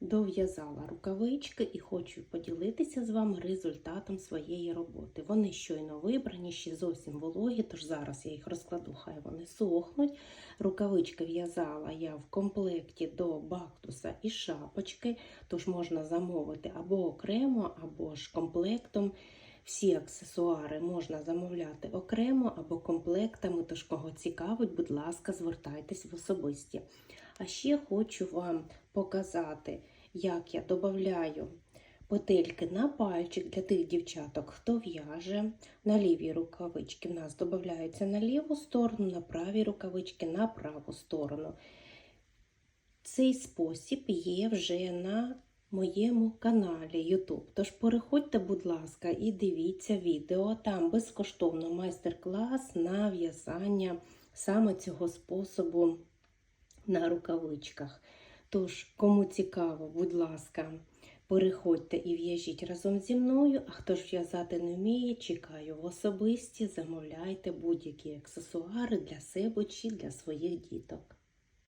дов'язала рукавички і хочу поділитися з вами результатом своєї роботи. Вони щойно вибрані, ще зовсім вологі, тож зараз я їх розкладу, хай вони сохнуть. Рукавички в'язала я в комплекті до бактуса і шапочки, тож можна замовити або окремо, або ж комплектом. Всі аксесуари можна замовляти окремо або комплектами, тож кого цікавить, будь ласка, звертайтесь в особисті. А ще хочу вам показати, як я додаю петельки на пальчик для тих дівчаток, хто в'яже. На лівій рукавички в нас додаються на ліву сторону, на правій рукавички на праву сторону. Цей спосіб є вже на моєму каналі YouTube. Тож переходьте, будь ласка, і дивіться відео. Там безкоштовно майстер-клас на в'язання саме цього способу на рукавичках. Тож, кому цікаво, будь ласка, переходьте і в'яжіть разом зі мною. А хто ж в'язати не вміє, чекаю в особисті, замовляйте будь-які аксесуари для себе чи для своїх діток.